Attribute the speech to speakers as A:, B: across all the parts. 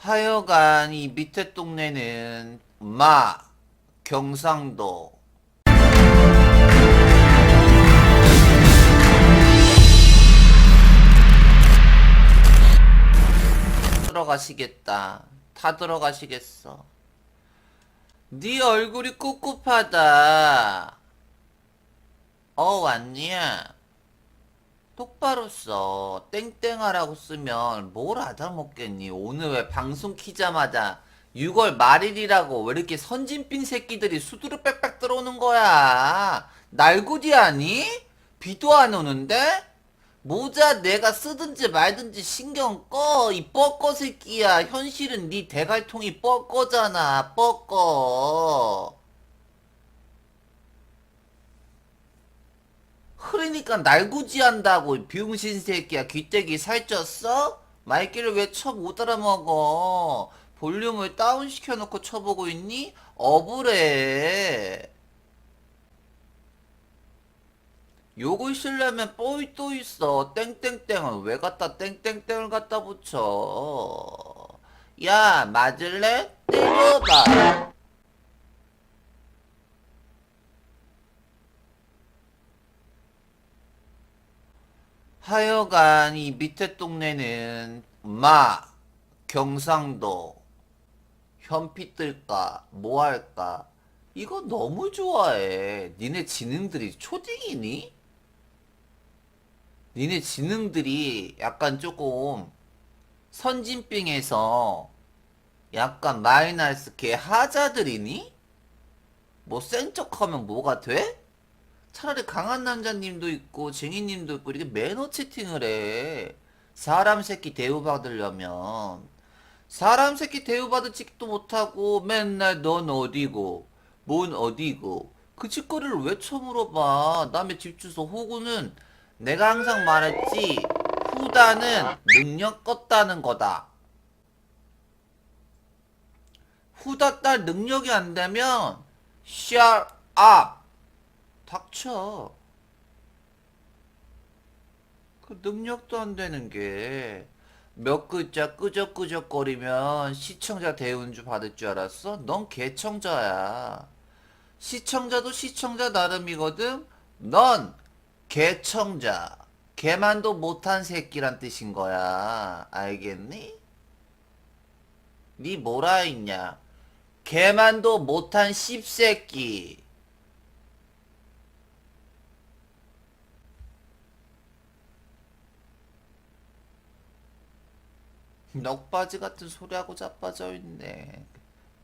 A: 하여간 이 밑에 동네는 마 경상도 들어가시겠다. 다 들어가시겠어. 네 얼굴이 꿉꿉하다. 어 왔니야? 똑바로 써. 땡땡하라고 쓰면 뭘 알아먹겠니? 오늘 왜 방송 키자마자 6월 말일이라고 왜 이렇게 선진빈 새끼들이 수두룩 빽빽 들어오는 거야? 날고지 아니? 비도 안 오는데? 모자 내가 쓰든지 말든지 신경 꺼. 이 뻐꺼 새끼야. 현실은 네 대갈통이 뻐꺼잖아. 뻐꺼. 그러니까 날구지 한다고 비용신 새끼야 귀때기 살쪘어? 말귀를 왜 쳐 못 알아먹어 볼륨을 다운 시켜놓고 쳐보고 있니? 억울해 요걸 쓰려면 뽀이 또 있어 땡땡땡을 왜 갖다 땡땡땡을 갖다 붙여 야 맞을래? 때려봐 하여간 이 밑에 동네는 마 경상도 현피 뜰까 뭐 할까 이거 너무 좋아해 니네 지능들이 초딩이니? 니네 지능들이 약간 조금 선진병에서 약간 마이너스 개 하자들이니? 뭐 센 척하면 뭐가 돼? 차라리 강한 남자님도 있고 쟁이님도 있고 이렇게 매너 채팅을 해. 사람 새끼 대우받으려면. 사람 새끼 대우받을지도 못하고 맨날 넌 어디고 뭔 어디고. 그 짓거리를 왜 쳐물어봐. 남의 집 주소 호구는 내가 항상 말했지. 후다는 능력 껐다는 거다. 후다 딸 능력이 안 되면 shut up 닥쳐. 그 능력도 안 되는 게 몇 글자 끄적끄적거리면 시청자 대운주 받을 줄 알았어? 넌 개청자야. 시청자도 시청자 나름이거든? 넌 개청자. 개만도 못한 새끼란 뜻인 거야. 알겠니? 니 뭐라 했냐? 개만도 못한 씹새끼. 넉바지 같은 소리하고 자빠져 있네.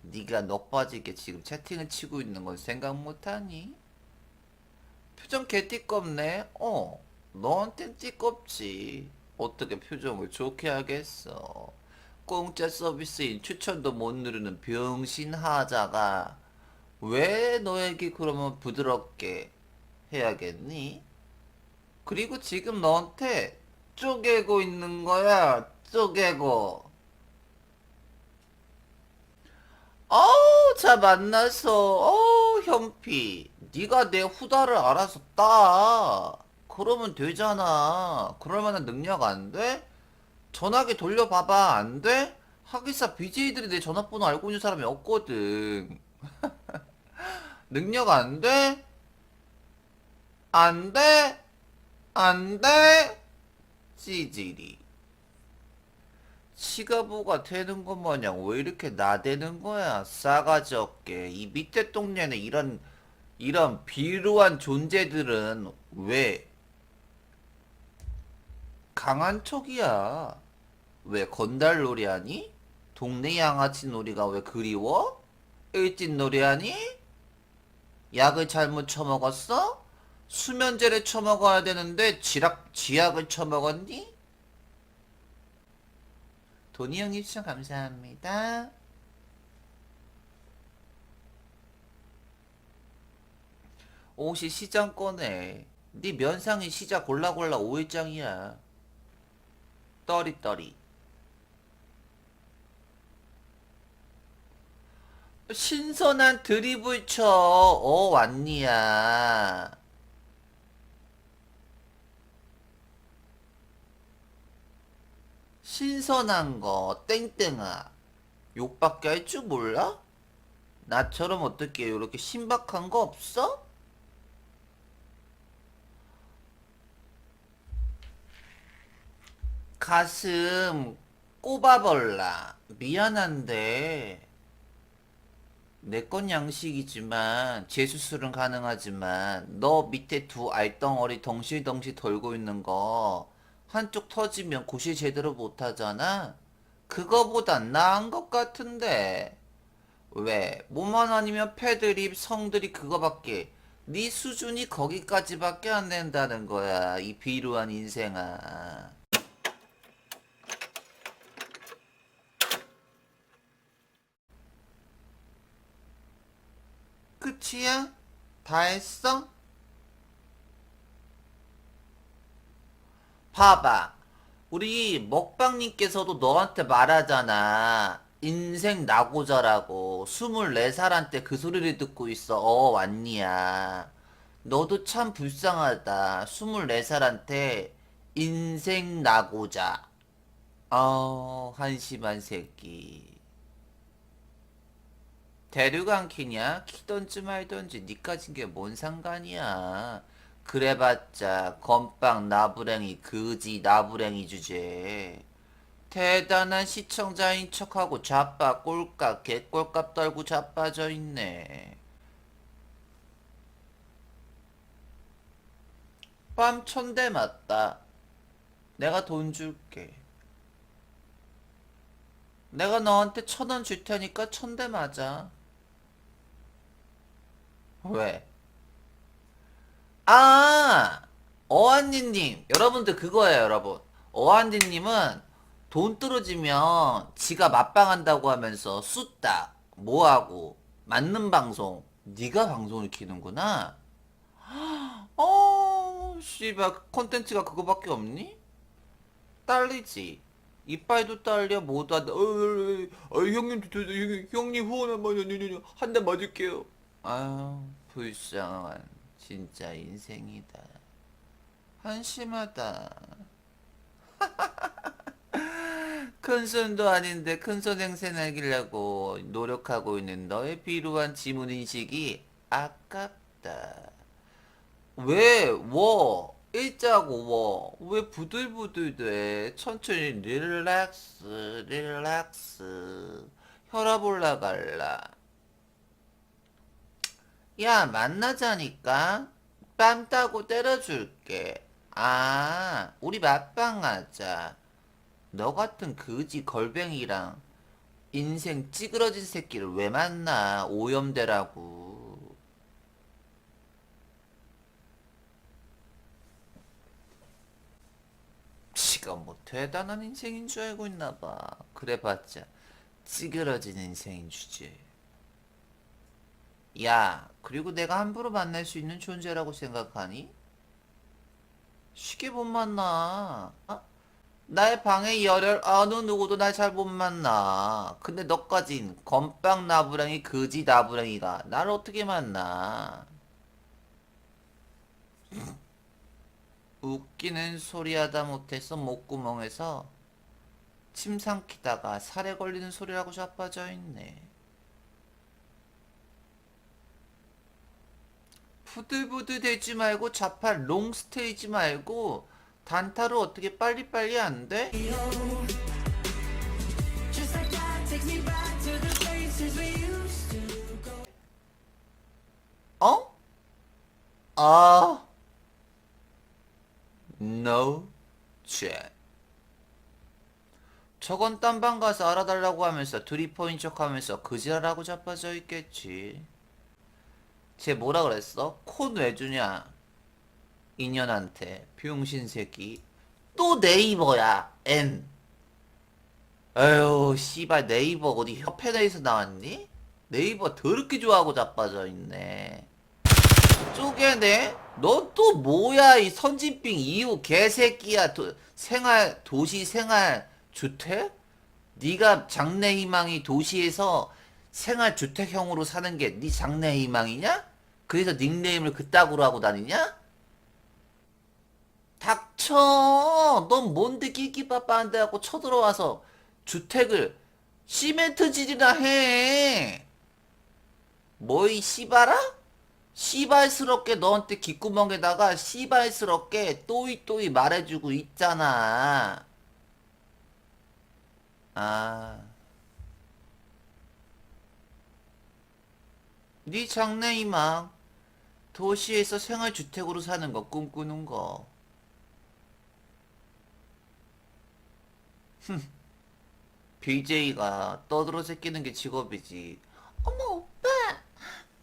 A: 네가 넉바지게 지금 채팅을 치고 있는 건 생각 못하니? 표정 개띠껍네. 어, 너한텐 띠껍지. 어떻게 표정을 좋게 하겠어? 공짜 서비스인 추천도 못 누르는 병신 하자가 왜 너에게 그러면 부드럽게 해야겠니? 그리고 지금 너한테 쪼개고 있는 거야. 쪼개고. 어우, 자 만나서 어우, 현피. 네가 내 후다를 알아서 따. 그러면 되잖아. 그럴 만한 능력 안 돼? 전화기 돌려봐봐. 안 돼? 하기사 BJ들이 내 전화번호 알고 있는 사람이 없거든. 능력 안 돼? 안 돼? 안 돼? 찌질이. 치가보가 되는 것 마냥 왜 이렇게 나대는 거야? 싸가지 없게. 이 밑에 동네는 이런, 이런 비루한 존재들은 왜 강한 척이야? 왜 건달놀이 하니? 동네 양아치 놀이가 왜 그리워? 일진 놀이 하니? 약을 잘못 처먹었어? 수면제를 처먹어야 되는데 지락, 지약을 처먹었니? 도니 형님 추천 감사합니다. 옷이 시장 꺼내. 네 면상이 시자 골라골라 5일장이야. 떠리떠리. 신선한 드리블 쳐. 어, 왔니야. 신선한 거, 땡땡아. 욕밖에 할 줄 몰라? 나처럼 어떻게 이렇게 신박한 거 없어? 가슴 꼽아벌라. 미안한데 내 건 양식이지만 재수술은 가능하지만 너 밑에 두 알덩어리 덩실덩실 돌고 있는 거 한쪽 터지면 고실 제대로 못하잖아? 그거보단 나은 것 같은데 왜? 몸만 아니면 패드립 성들이 그거밖에 네 수준이 거기까지밖에 안 된다는 거야 이 비루한 인생아 끝이야? 다 했어? 봐봐. 우리 먹방님께서도 너한테 말하잖아. 인생 나고자라고. 24살한테 그 소리를 듣고 있어. 어, 왔니야. 너도 참 불쌍하다. 24살한테 인생 나고자. 어, 한심한 새끼. 데려간 키냐? 키던지 말던지 니까진 게 뭔 상관이야. 그래봤자 건빵 나부랭이 그지 나부랭이 주제. 대단한 시청자인 척하고 자빠 꼴값 개꼴값 떨고 자빠져 있네. 빰 천대 맞다. 내가 돈 줄게. 내가 너한테 천 원 줄 테니까 천대 맞아. 왜? 아! 어한디님, 여러분들 그거예요, 여러분. 어한디님은 돈 떨어지면 지가 맞방한다고 하면서 숫다, 뭐하고, 맞는 방송, 네가 방송을 키는구나? 어, 씨발, 콘텐츠가 그거밖에 없니? 딸리지. 이빨도 딸려, 뭐도 안 돼. 어, 어, 어, 어, 형님, 형님, 후원 한대 맞을게요. 아유, 불쌍한, 진짜 인생이다. 한심하다. 큰손도 아닌데 큰손 행세하기려고 노력하고 있는 너의 비루한 지문인식이 아깝다. 왜, 워, 일자고 워, 왜 부들부들 돼? 천천히 릴렉스, 릴렉스. 혈압 올라갈라. 야, 만나자니까. 뺨 따고 때려줄게. 아, 우리 맞방 하자. 너 같은 그지 걸뱅이랑 인생 찌그러진 새끼를 왜 만나? 오염되라고. 지가 뭐 대단한 인생인 줄 알고 있나 봐. 그래봤자 찌그러진 인생인 주제. 야, 그리고 내가 함부로 만날 수 있는 존재라고 생각하니? 쉽게 못 만나. 아, 나의 방에 열혈 어느 누구도 날 잘 못 만나. 근데 너까진 건빵 나부랭이 그지 나부랭이가 날 어떻게 만나? 웃기는 소리 하다 못해서 목구멍에서 침 삼키다가 살에 걸리는 소리라고 자빠져 있네. 부들부들 대지 말고 자팔 롱스테이지 말고 단타로 어떻게 빨리빨리 안 돼? 어? 아, no chat. 저건 딴방 가서 알아달라고 하면서 드리퍼인 척하면서 그지랄하고 자빠져 있겠지. 쟤 뭐라 그랬어? 콘 왜 주냐? 인연한테 병신 새끼. 또 네이버야. N. 에휴 씨발 네이버 어디 협회내에서 나왔니? 네이버 더럽게 좋아하고 자빠져 있네. 쪼개네? 너또 뭐야 이 선진빙 이후 개새끼야 도, 생활 도시 생활 주택? 네가 장래 희망이 도시에서 생활 주택형으로 사는 게 네 장래 희망이냐? 그래서 닉네임을 그따구로 하고 다니냐? 닥쳐! 넌 뭔데 끼끼빠빠한데 하고 쳐들어와서 주택을 시멘트 질이나 해. 뭐이 씨발아? 씨발스럽게 너한테 귓구멍에다가 씨발스럽게 또이또이 말해주고 있잖아. 아. 네 장래 희망. 도시에서 생활주택으로 사는 거 꿈꾸는 거. BJ가 떠들어 새끼는 게 직업이지. 어머 오빠,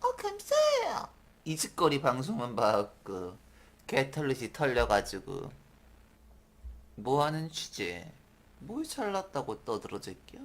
A: 어 감사해요. 이짓거리 방송만 봐갖고 개털릿이 털려가지고 뭐하는 취재? 뭘 잘났다고 떠들어 새끼야?